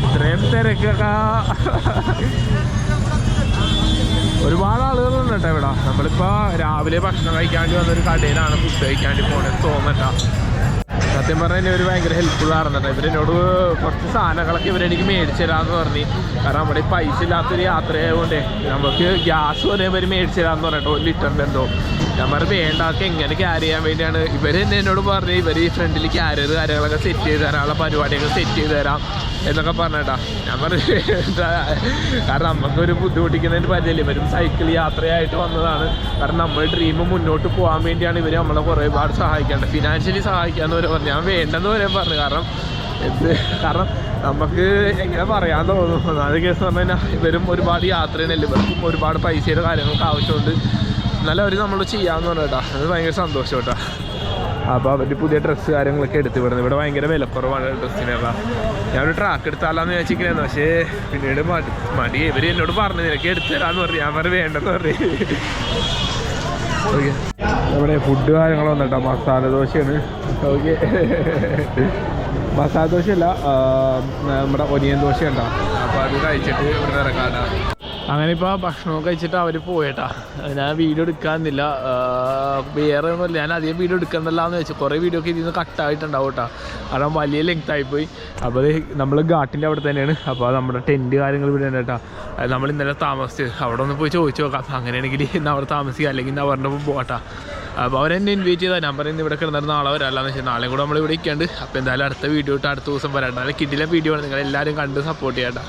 ഇത്രയും തിരക്കൊക്കെ ഒരുപാട് ആളുകളുണ്ട് കേട്ടോ ഇവിടെ. നമ്മളിപ്പോ രാവിലെ ഭക്ഷണം കഴിക്കാണ്ടി വന്നൊരു കടയിലാണ് ഫുഡ് കഴിക്കാണ്ടി പോണെന്ന് തോന്നട്ട സത്യം പറഞ്ഞാൽ ഒരു ഭയങ്കര ഹെൽപ്ഫുൾ ഇവർ ഇവരെന്നോട് കുറച്ച് സാധനങ്ങളൊക്കെ ഇവരെനിക്ക് മേടിച്ചു തരാമെന്ന് പറഞ്ഞു. കാരണം നമ്മുടെ പൈസ ഇല്ലാത്തൊരു യാത്ര ആയതുകൊണ്ടേ നമുക്ക് ഗ്യാസ് വരെ ഇവർ മേടിച്ചു തരാമെന്ന് പറഞ്ഞിട്ട് ഒരു ലിറ്ററിന്റെ എന്തോ. ഞാൻ പറഞ്ഞു വേണ്ടാക്ക് എങ്ങനെ ക്യാരി ചെയ്യാൻ വേണ്ടിയാണ്? ഇവർ തന്നെ എന്നോട് പറഞ്ഞു ഇവർ ഈ ഫ്രണ്ടിൽ ക്യാരിയർ കാര്യങ്ങളൊക്കെ സെറ്റ് ചെയ്ത് തരാനുള്ള പരിപാടിയൊക്കെ സെറ്റ് ചെയ്ത് തരാം. എന്നൊക്കെ പറഞ്ഞേട്ടാ. ഞാൻ പറഞ്ഞു കാരണം നമുക്കൊരു ബുദ്ധിമുട്ടിക്കുന്നതിന് പരിചയമില്ല. ഇവരും സൈക്കിൾ യാത്രയായിട്ട് വന്നതാണ്. കാരണം നമ്മുടെ ഡ്രീം മുന്നോട്ട് പോകാൻ വേണ്ടിയാണ് ഇവർ നമ്മളെ കുറേ ഒരുപാട് സഹായിക്കേണ്ടത് ഫിനാൻഷ്യലി സഹായിക്കാന്ന് വരെ പറഞ്ഞു. ഞാൻ വേണ്ടെന്ന് വരെ പറഞ്ഞു. കാരണം എന്ത് കാരണം നമുക്ക് എങ്ങനെ പറയാൻ തോന്നുന്നു ഒന്നാമത് കേസ് പറഞ്ഞു കഴിഞ്ഞാൽ ഇവരും ഒരുപാട് യാത്രയാണ് ഇവർക്കും ഒരുപാട് പൈസയുടെ കാര്യങ്ങൾക്ക് ആവശ്യമുണ്ട്. എന്നാലും അവർ നമ്മൾ ചെയ്യാമെന്ന് പറഞ്ഞു കേട്ടോ അത് ഭയങ്കര സന്തോഷം കേട്ടോ അപ്പോൾ അവർ പുതിയ ഡ്രസ്സ് കാര്യങ്ങളൊക്കെ എടുത്ത് വിടുന്നത് ഇവിടെ ഭയങ്കര വിലക്കുറവാണ് ഡ്രസ്സിനൊക്കെ ഞാനൊരു ട്രാക്ക് എടുത്താലാന്ന് വിചാരിച്ചിരിക്കുന്നത് പക്ഷേ പിന്നീട് മടി ഇവർ എന്നോട് പറഞ്ഞു നിനക്ക് എടുത്തു തരാമെന്ന് പറഞ്ഞു. ഞാൻ പറഞ്ഞു വേണ്ടെന്ന് പറഞ്ഞു. ഓക്കെ നമ്മുടെ ഫുഡ് കാര്യങ്ങൾ വന്നിട്ടോ. മസാല ദോശയാണ്. ഓക്കെ മസാല ദോശയല്ല നമ്മുടെ ഒനിയൻ ദോശ ഉണ്ടോ അപ്പോൾ അത് കഴിച്ചിട്ട് ഇവിടെ ഇറക്കാട്ടാ അങ്ങനെ ഇപ്പോൾ ഭക്ഷണമൊക്കെ കഴിച്ചിട്ട് അവർ പോയേട്ടാ. ഞാൻ വീഡിയോ എടുക്കാന്നില്ല വേറെ ഒന്നുമില്ല ഞാൻ അധികം വീഡിയോ എടുക്കണ്ടല്ലാന്ന് വെച്ചു. കുറേ വീഡിയോ ഒക്കെ ഇതിൽ നിന്ന് കട്ടായിട്ടുണ്ടാവും കേട്ടോ കാരണം വലിയ ലെങ്ത് ആയിപ്പോയി. അപ്പോൾ നമ്മൾ ഘാട്ടിന്റെ അവിടെ തന്നെയാണ്. അപ്പോൾ നമ്മുടെ ടെന്റ് കാര്യങ്ങൾ ഇവിടെ ഉണ്ട് കേട്ടോ നമ്മൾ ഇന്നലെ താമസിച്ചത് അവിടെ ഒന്ന് പോയി ചോദിച്ചു നോക്കാം. അങ്ങനെയാണെങ്കിൽ ഇന്ന് അവിടെ താമസിക്കുക അല്ലെങ്കിൽ ഇന്ന് അവരുടെ ഒപ്പം പോകട്ടാ അപ്പോൾ അവരെന്നെ ഇൻവൈറ്റ് ചെയ്താൽ ഞാൻ പറയുന്നത് ഇവിടെ കിടന്നിട്ട് നാളെ വരാമെന്ന് വെച്ചാൽ നാളെ കൂടെ നമ്മൾ ഇവിടെ ഇരിക്കുന്നുണ്ട് അപ്പോൾ എന്തായാലും അടുത്ത വീഡിയോ ഇട്ട് അടുത്ത ദിവസം വരാം. എന്നാലും കിഡിലെ വീഡിയോ ആണ്. നിങ്ങളെല്ലാവരും കണ്ട് സപ്പോർട്ട് ചെയ്യട്ടാ.